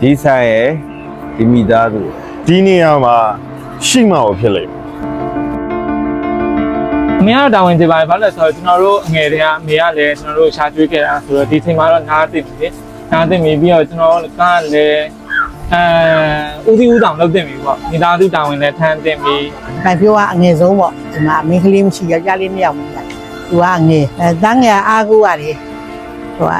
ဒီဆိုင်ရဲ့ဒီမိသားစုဒီနေရာမှာရှိမှကိုဖြစ်လိမ့်မယ်အမေကတော့တာဝန်ကျေပါတယ်ဘာလို့လဲဆိုတော့ကျွန်တော်တို့အငယ်တွေကအမေကလည်းကျွန်တော်တို့ရှာကျွေးခဲ့တာဆိုတော့ဒီချိန်မှာတော့နားသိပြီနားသိပြီပြီးတော့ကျွန်တော်တို့ကလည်းအဲဦးစီးဦးဆောင်လုပ်တင်ပြီပေါ့မိသားစုတာဝန်လည်းထမ်းတင်ပြီ။ခိုင်ပြောကအငယ်ဆုံးပေါ့ဒီမှာမင်းကလေးမရှိယောက်ျားလေးနှစ်ယောက်မရှိ။သူကအငယ်အဲတန်းငယ်အားကိုးရတယ်။သူက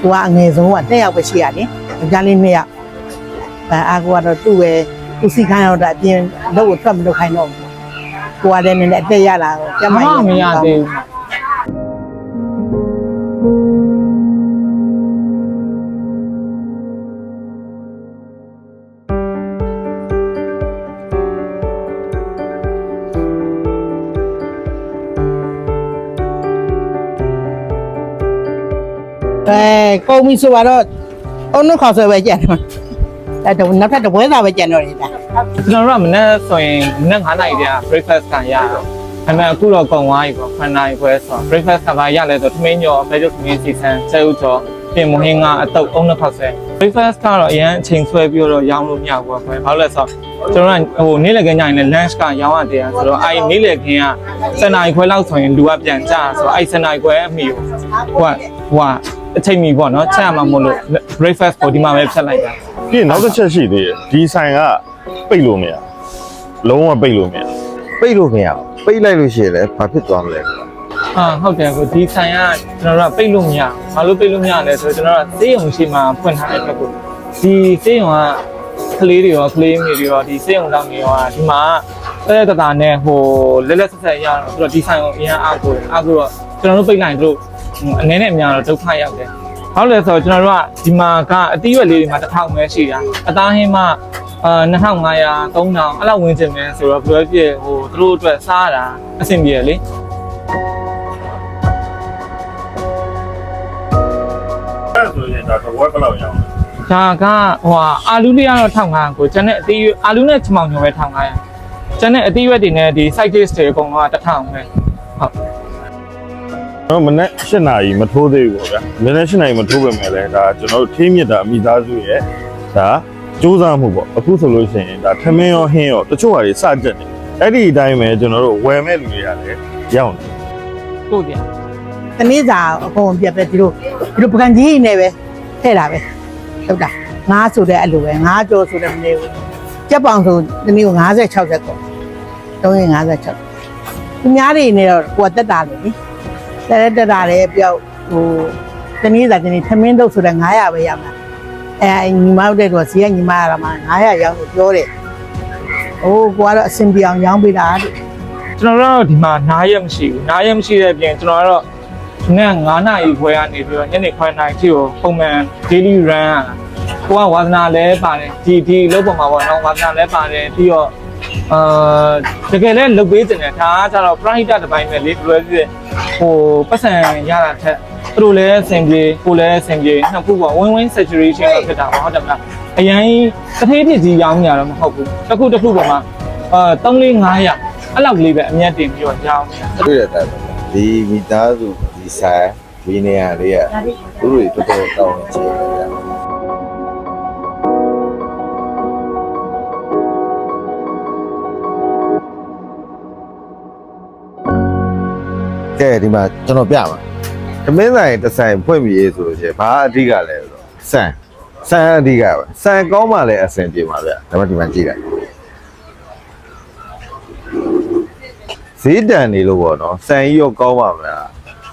သူကအငယ်ဆုံးကနှစ်ယောက်ပဲရှိရတယ်။ ယောက်ျားလေးနှစ်ယောက်။အဲအားကိုးကတော့သူ့ရဲ့သူစီခိုင်းတော့အပြင်တော့ထွက်မလုပ်ခိုင်းတော့ဘူး။ကိုကလည်းနည်းနည်းအသက်ရလာတော့ကျမမမမရသေးဘူးအဲကုံပြီဆိုတော့ အုံနှခေါ်ဆွဲပဲကြံတယ်။အဲတော့နောက်ထပ်တပွဲသားပဲကြံတော့တယ်ဒါကျွန်တော်တို့ကမနေ့ဆိုရင်မနေ့9နာရီတည်းက breakfast ခံရတော့အမေအခုတော့ကုန်သွားပြီပေါ့9နာရီခွဲဆိုတော့ breakfast ကဘာရလဲဆိုတော့ထမင်းညော်ဖဲကျုပ်သမင်းစီဆန်ကျဲဥကျော်ပြင်မဟင်းကအတုပ်အုံနှစ်ခေါက်ဆဲ breakfast ကတော့အရင်အချိန်ဆွဲပြီးတော့ရောင်းလို့မရဘူးပေါ့ခွဲဘာလို့လဲဆိုတော့ကျွန်တော်ကဟိုနေ့လည်ခင်းညရင်လည်း lunch ကရောင်းရတယ်ဆိုတော့အဲ့နေ့လည်ခင်းက7နာရီခွဲလောက်ဆိုရင်လူကပြန်ကြဆိုတော့အဲ့7နာရီခွဲအမီကိုဟိုကဟိုက အချိန်မီပေါ့နော်ချက်ရမှာမို့လို့ breakfast ကိုဒီမှာပဲဖြတ်လိုက်တာပြီးရင်နောက်တစ်ချက်ရှိသေးတယ်ဒီဆိုင်ကပိတ်လို့မရလုံးဝပိတ်လို့မရပိတ်လို့မရဘူးပိတ်လိုက်လို့ရှိရင်လည်းဘာဖြစ်သွားမလဲအာဟုတ်တယ်ကိုဒီဆိုင်ကကျွန်တော်တို့ကပိတ်လို့မရဘူးဘာလို့ပိတ်လို့မရလဲဆိုတော့ကျွန်တော်တို့ကစေးရုံရှိမှဖွင့်ထားတဲ့ဘက်ကိုဒီစေးရုံကကလေးတွေရောကလေးငယ်တွေရောဒီစေးရုံတောင်တွေရောဒီမှာတဲ့တတာနဲ့ဟိုလက်လက်ဆက်ဆက်ရတော့ဆိုတော့ဒီဆိုင်ကိုအရင်အားကိုအားကိုတော့ကျွန်တော်တို့ပိတ်လိုက်တို့ အနေနဲ့အများတော့ဒုက္ခရောက်တယ်ဟုတ်လဲဆိုတော့ကျွန်တော်တို့ကဒီမှာကအတီးရွက်လေးတွေမှာတစ်ထောင်ပဲရှိတာအသားဟင်းမှအာ2500 3000အဲ့လောက်ဝင်ချင်မယ်ဆိုတော့ဘယ်လိုဖြစ်ဟိုသူတို့အတွက်စားတာအဆင်ပြေတယ်လေအဲ့ဆိုရင်ဒါတော့ဝက်ဘယ်လောက်ရအောင်လဲဒါကဟိုဟာအာလူလေးကတော့1500ကိုကျန်တဲ့အသေးရွက်အာလူနဲ့ချမောင်ညောပဲ1500ကျန်တဲ့အသေးရွက်တွေနဲ့ဒီ side dish တွေအကုန်လုံးက1000ပဲဟု တ်ကျွန်တော်မနေ့7နာရီမထိုးသေးဘူးပေါ့ဗျာမနေ့7နာရီမထိုးပေမဲ့လည်းဒါကျွန်တော်တို့ထိမြစ်တာအမိသားစုရဲ့ဒါစူးစမ်းမှုပေါ့အခုဆိုလို့ရှိရင်ဒါထမင်းရောဟင်းရောတချို့ဟာတွေစကြက်နေအဲ့ဒီအတိုင်းပဲကျွန်တော်တို့ဝယ်မဲ့လူတွေကလည်းရောက်နေကို့ပြန်။တနေ့စာအကုန်ပြတ်ပဲဒီလိုဒီလိုပကံကြီးနေပဲထဲ့တာပဲဟုတ်တာငါးဆိုတဲ့အလိုပဲငါးကြောဆိုတဲ့မနေဘူးကြက်ပေါင်ဆိုတနေ့ကို50 60ကော356သူများတွေနေတော့ကိုယ်တက်တာလေ တက်တက်တက်တာလည်းပြောက်ဟိုတနေ့စာတနေ့ထမင်းတုပ်ဆိုတဲ့900ပဲရမှာအဲညီမတို့တဲ့တော့စီကညီမရတာမှာ900ရောင်းလို့ပြောတယ်ဟိုကိုကတော့အစင်ပြောင်ရောင်းပေးတာတဲ့ကျွန်တော်တို့ကတော့ဒီမှာနားရက်မရှိဘူးနားရက်မရှိတဲ့အပြင်ကျွန်တော်ကတော့နေ့9နာရီခွဲကနေပြီးတော့ညနေ9နာရီထိကိုပုံမှန် daily run ရတာကိုကဝါသနာလဲပါတယ်ဒီဒီလုပ်ပုံမှာပေါ့နော်ဝါသနာလဲပါတယ်ပြီးတော့ အာတကယ်လဲလုပ်ပေးတင်တယ်ဒါကကျတော့ private တစ်ပိုင်းပဲလေဘယ်လိုလဲဖြစ်ဟိုပတ်စံရတာထက်သူတို့လည်းအဆင်ပြေကိုလည်းအဆင်ပြေနှစ်ခုပေါ့ win win situation တော့ဖြစ်တာပေါ့ဟုတ်တယ်မလားအရင်တစ်ထေးဖြစ်ကြီးရောင်းနေရတော့မဟုတ်ဘူးတစ်ခုတစ်ခုပေါ်မှာအာ3 4 500အဲ့လောက်ကလေးပဲအမြတ်တင်ပြီးတော့ရောင်းနေတာတွေ့တဲ့အတိုင်းပဲဒီမိသားစုဒီဆိုင်ဒီနေရာလေးကသူတို့တွေတော်တော်တောင်းချင်တယ် ကဲဒီမှာကျွန်တော်ပြပါသမင်းဆိုင်တစ်ဆိုင်ဖွင့်ပြီးရေးဆိုလို့ရှိရင်ဘာအဓိကလဲဆိုတော့ဆန်ဆန်အဓိကပဲဆန်ကောင်းမှလည်းအဆင်ပြေပါဗျာဒါမှဒီမှာကြည့်လိုက်ဈေးတန်နေလို့ပေါ့နော်ဆန်ကြီးရောကောင်းပါမလား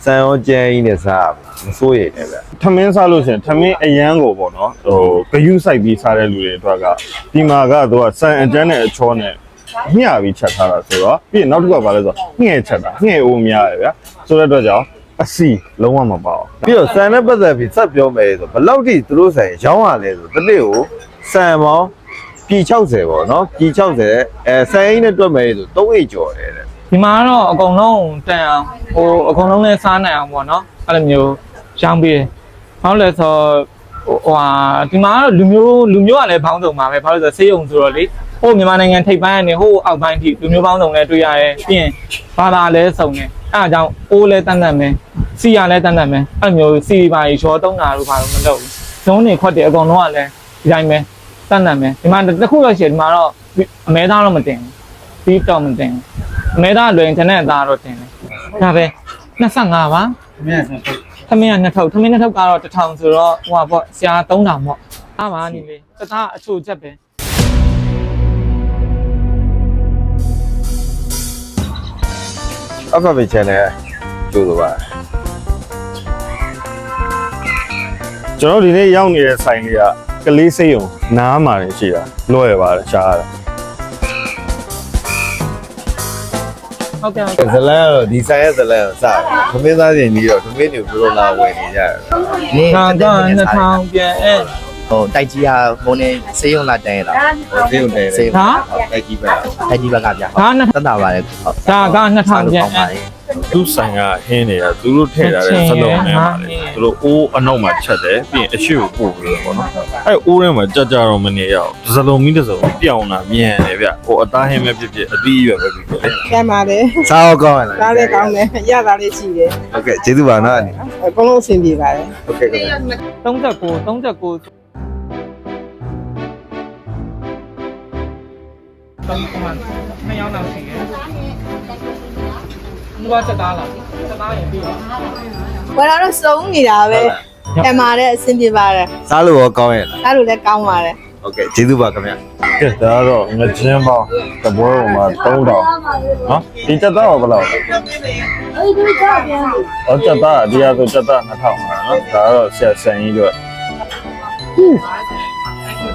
ဆန်ရောကြမ်းကြီးနဲ့စားရမလားမစိုးရိမ်နဲ့ဗျာထမင်းစားလို့ရှိရင်ထမင်းအရန်ကိုပေါ့နော်ဟိုဂယုစိုက်ပြီးစားတဲ့လူတွေအတွက်ကဒီမှာကတော့ဆန်အကျန်းနဲ့အချောနဲ့ မျှပြီးချက်ထားတာဆိုတော့ပြီးရင်နောက်တစ်ခုကဘာလဲဆိုတော့ငှဲ့ချက်တာငှဲ့အိုးများတယ်ဗျာဆိုတဲ့အတွက်ကြောင့်အစီလုံးဝမပေါအောင်ပြီးတော့ဆန်နဲ့ပတ်သက်ပြီးစက်ပြောမယ်ဆိုဘယ်လောက်ထိသူတို့ဆိုင်ရောင်းရလဲဆိုတစ်နေ့ကိုဆန်ပေါင်းပြည်60ပေါ့နော်ပြည်60အဲဆန်အိတ်နဲ့တွက်မယ်ဆို3အိတ်ကျော်တယ်တဲ့ဒီမှာကတော့အကုန်လုံးတန်အောင်ဟိုအကုန်လုံးလည်းစားနိုင်အောင်ပေါ့နော်အဲ့လိုမျိုးရောင်းပေးတယ်ဘာလို့လဲဆိုတော့ဟိုဟာဒီမှာကတော့လူမျိုးလူမျိုးကလည်းဘောင်းစုံပါပဲဘာလို့လဲဆိုတော့ဆေးရုံဆိုတော့လေ ဟိုမြန်မာနိုင်ငံထိပ်ပိုင်းကနေဟိုအောက်ပိုင်းထိလူမျိုးပေါင်းစုံလည်းတွေ့ရတယ်ပြီးရင်ဘာသာလည်းစုံတယ်အဲ့ဒါကြောင့်အိုးလည်းတန်တန်မယ်စီရလည်းတန်တန်မယ်အဲ့လိုမျိုးစီပါရီချောတုံးတာတို့ဘာလို့မလုပ်ဘူးဇုံးနေခွက်တယ်အကုန်လုံးကလည်းဒီတိုင်းပဲတတ်နံမယ်ဒီမှာတစ်ခုတော့ရှိတယ်ဒီမှာတော့အမဲသားတော့မတင်ဘူးပြီးတော့မတင်ဘူးအမဲသားလွယ်ရင်ဂျန်တဲ့အသားတော့တင်တယ်ဒါပဲ25ပါသမင်းက2000သမင်း2000ကတော့1000ဆိုတော့ဟိုပါပေါ့ဆရာ3000ပေါ့အားပါနေလေတသားအချိုချက်ပဲ Alphabet Channel ကျိုးလိုပါကျွန်တော်ဒီနေ့ရောက်နေတဲ့ဆိုင်လေးကကလေးစိတ်ုံနားမှာနေရှိတာလွယ်ပါတယ်ရှားရတယ်ဟုတ်ကဲ့ဟုတ်ကဲ့ဇလန်ကတော့ဒီဆိုင်ရဲ့ဇလန်ကိုစတယ်သမင်းသားချင်းပြီးတော့သမင်းတွေကိုဘယ်လိုလာဝယ်နေကြရလဲနေဒါတော့2000ပြန်အဲ ဟိုတိုက်ကြီးကမုံနေစေးရုံလာတန်းရတာဟိုစေးရုံတဲစေးရုံဟာတိုက်ကြီးပဲတိုက်ကြီးဘက်ကဗျာဟာနှစ်သက်တာပါတယ်ဟုတ်ဒါက2000ကျပ်သူဆိုင်ကဟင်းနေတာသူတို့ထည့်ထားတဲ့စလုံးနဲ့ပါလေသူတို့အိုးအနောက်မှာချက်တယ်ပြီးရင်အရှိကိုပို့ပြီးတော့ပေါ့နော်အဲအိုးထဲမှာကြကြတော့မနေရအောင်စလုံးမီးတစ်စုံပြောင်းလာမြန်တယ်ဗျဟိုအသားဟင်းပဲဖြစ်ဖြစ်အသီးရွယ်ပဲဖြစ်ဖြစ်ကျမ်းပါလေစားတော့ကောင်းလားစားလည်းကောင်းတယ်ရတာလေးရှိတယ်ဟုတ်ကဲ့ကျေးဇူးပါနော်အနေနဲ့အကုန်လုံးအဆင်ပြေပါတယ်ဟုတ်ကဲ့39 39 တမီးကမှနှစ်ယောက်လောက်ရှိတယ်။သူကစက်သားလားစက်သားရင်ပြီးတော့ဝယ်တော့စုံနေတာပဲတမာတဲ့အဆင်ပြေပါတယ်စားလို့ရောကောင်းရဲ့လားအဲ့လိုလည်းကောင်းပါတယ်โอเคကျေးဇူးပါခင်ဗျာဒါကတော့ငချင်းပေါင်းတပွဲပေါ်မှာ3000နော်ဒီတက်သားဘယ်လောက်အဲ့ဒီတက်ပြန်ဩတက်သားဒီရဆိုတက်သား2000ပါနော်ဒါကတော့ဆရာဆန်ကြီးတို့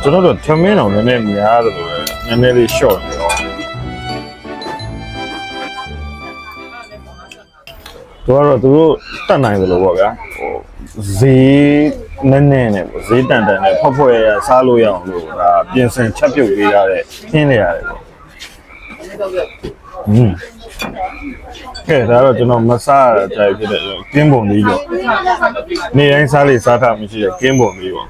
ကျွန်တော်တို့ထမင်းအောင်နည်းနည်းများတယ်လို့ပဲ နည်းနည်းလေး short နေတော့တို့ကတော့သူတို့တတ်နိုင်တယ်လို့ပေါ့ဗျာဟိုဈေးနည်းနည်းနဲ့ပေါ့ဈေးတန်တန်နဲ့ဖောက်ဖောက်ရရစားလို့ရအောင်လို့ဒါပြင်ဆင်ချက်ပြုတ်ပေးရတဲ့ခင်းနေရတယ်ပေါ့อืมကဲဒါတော့ကျွန်တော်မစားရတဲ့ကြိုက်ဖြစ်တဲ့ကင်းပုံလေးတော့နေတိုင်းစားလေးစားတာမရှိတဲ့ကင်းပုံလေးပေါ့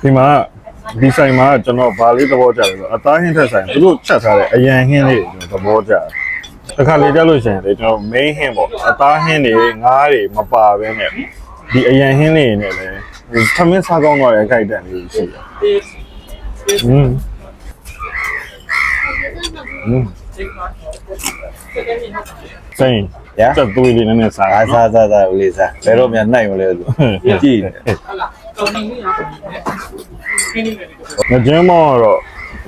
ဒီမှာဒီဆိုင်မှာကျွန်တော်ဗာလေးသဘောကျတယ်ဆိုအသားဟင်းထက်ဆိုင်သူတို့ချက်ထားတဲ့အရန်ဟင်းလေးကိုကျွန်တော်သဘောကျတယ်တစ်ခါလေကြလို့ရှိရင်လေကျွန်တော် main ဟင်းပေါ့အသားဟင်းတွေငါးတွေမပါဘဲနဲ့ဒီအရန်ဟင်းလေးတွေနဲ့လည်းသမင်းစားကောင်းတော့တဲ့အခိုက်အတန့်လေးရှိတယ်อืม อืมစိန်ရတက်သွေးလေးနည်းနည်းစားအားစားစားစားဦးလေးစားဘယ်တော့မှနိုင်မလဲလို့ကြည့်နေငကြမ်းမောင်းကတော့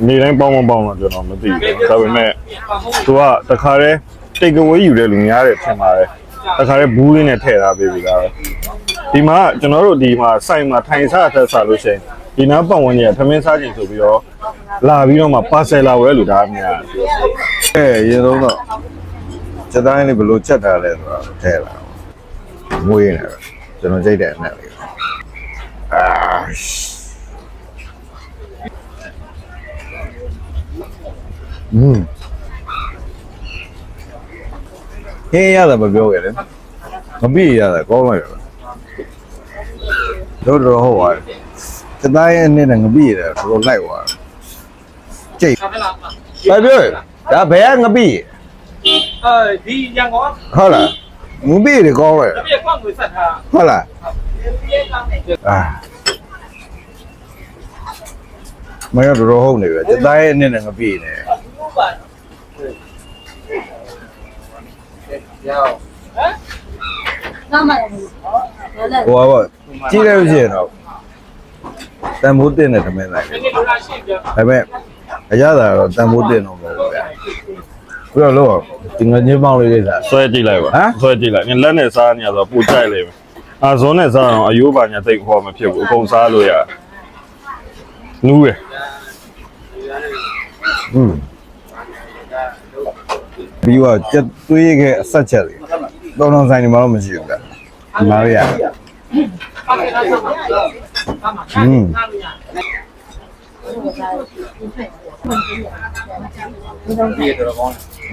နေတိုင်းပေါင်းမပေါင်းတော့ကျွန်တော်မသိဘူးဒါပေမဲ့သူကတခါတည်းတိတ်ကဝေးယူတဲ့လူများတယ်ထင်ပါတယ်တခါတည်းဘူးလေးနဲ့ထည့်ထားပေးပြီလားဒီမှာကျွန်တော်တို့ဒီမှာစိုက်မှာထိုင်စားသက်စားလို့ရှိရင် ဒီနားပတ်ဝန်းကျင်ကသမင်းစားကြည့်ဆိုပြီးတော့လာပြီးတော့မှပါဆယ်လာဝဲလူဒါများအဲရေတော့တော့စက်တိုင်းလေးဘယ်လိုချက်ထားလဲဆိုတော့ထဲလာမွေးနေတယ်ကျွန်တော်ကြိတ်တဲ့အနက်လေးအာอืมဟင်းရတာမပြောခဲ့လေမပြီးရတာကောင်းလိုက်တော့တော့ဟုတ်ပါစ က်တိုင်းအနည်းနဲ့ငပြီးရတယ်တော်တော်လိုက်သွားကြိတ်ဒါပဲလားဘာပြောလဲဒါဘယ်ကငပြီးအဲဒီရန်ကုန်ကဟုတ်လားငပြီးရကောင်းတယ်တပြည့်ကွန့်ကိုဆက်ထားဟုတ်လားအာမရတော့ဟုတ်နေပဲတသားရဲ့နဲ့ငပြီးနေဟိုပါကြည့်လိုက်လို့ရှိရင်တော့ တန်ဖိုးတင်တဲ့ထမင်းလိုက်ဒီလိုလားရှင်းပြဒါပေမဲ့အရသာတော့တန်ဖိုးတင်တော့မဟုတ်ဘူးဗျာပြီးတော့လို့ဒီငညင်းပေါင်းလေးလေးစားဆွဲကြည့်လိုက်ပါဟမ်ဆွဲကြည့်လိုက်ငါလက်နဲ့စားနေရဆိုပူကြိုက်လိမ့်မယ်အာဇွန်နဲ့စားအောင်အယိုးပါညာသိပ်ဟောမဖြစ်ဘူးအကုန်စားလို့ရနူးရယ်อืมပြီးတော့ကြက်သွေးခဲ့အဆက်ချက်လေးတော်တော်ဆိုင်နေမှာတော့မရှိဘူးဗျာဒီမှာရရ อืม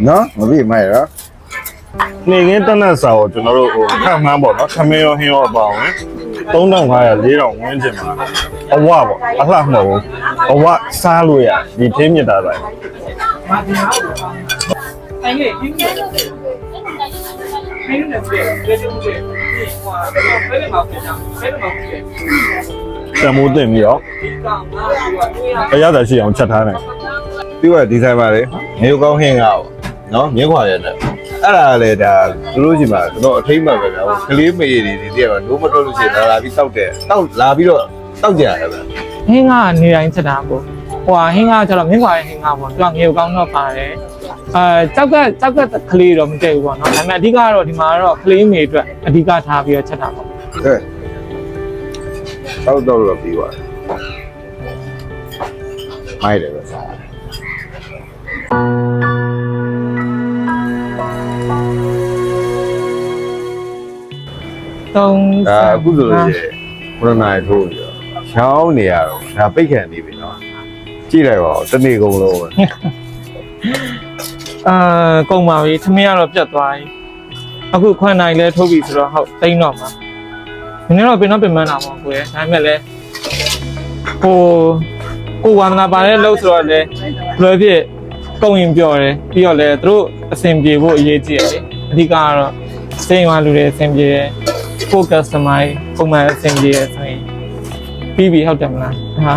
နော်မပြီးမိုက်ရောနေကင်းတက်နက်စာကိုကျွန်တော်တို့ဟိုခန့်မှန်းပေါ့နော်ခမင်းရောဟင်းရောအပါဝင်3500 4000ဝန်းကျင်မှာအဝပေါ့အလှမဟုတ်ဘူးအဝစားလို့ရဒီထင်းမြစ်တာဆိုင်မာဒီနာကိုတိုင်းလေဒီနေ့ဒီနေ့လည်းပြည့်တယ်ပြည့်တယ်ဒီဟိုဘ တမိုးတင်ပြီးတော့အရသာရှိအောင်ချက်ထားတယ်ပြီးတော့ဒီဇိုင်းပါလေမျိုးကောင်းဟင်းကပေါ့နော်မြင်းခွာရတဲ့အဲ့ဒါလေဒါသူတို့ရှိမှာတော့အထိမ့်မှာပဲဗျာကလေးမေတွေဒီတည်းကတော့မတော်လို့ရှိရင်လာလာပြီးတောက်တယ်တောက်လာပြီးတော့တောက်ကြရတယ်ဗျာဟင်းကနေတိုင်းချက်တာပေါ့ဟွာဟင်းကကျတော့မြင်းခွာရဲ့ဟင်းကပေါ့သူကငေကောင်းတော့ပါတယ် အဲကြောက်ကကြောက်ကကလေးတော့မတည့်ဘူးပေါ့နော်ဒါပေမဲ့အဓိကတော့ဒီမှာတော့ကလေးမေအတွက်အဓိကထားပြီးတော့ချက်တာပေါ့ဟဲ့တောက်တော့တော့ပြီးသွားတယ်မိုက်တယ်ပဲစားသုံးဒါအခုဆိုလို့ရှိရင်ခုနစ်နာရီထိုးပြီးတော့ချောင်းနေရတော့ဒါပိတ်ခံနေပြီနော်ကြည့်လိုက်ပါဦးတနေ့ကုန်လုံးပဲ အာကုန်ပါပြီသမင်းကတော့ပြတ်သွားပြီအခုခွန်နိုင်လဲထိုးပြီဆိုတော့ဟုတ်တိန်းတော့မှာဒီနေ့တော့ပင်တော့ပင်မနာပါဘူးကွယ်ဒါပေမဲ့လဲဟိုကိုဝါသနာပါတဲ့လို့ဆိုတော့လဲဘယ်လိုဖြစ်ကုန်ရင်ပြောတယ်ပြီးတော့လဲသူတို့အဆင်ပြေဖို့အရေးကြီးတယ်လေအဓိကကတော့စိတ်ဝါလူတွေအဆင်ပြေတယ်ကို customer ပုံမှန်အဆင်ပြေတယ်ဆိုရင်ပြီးပြီဟုတ်တယ်မလားဟာ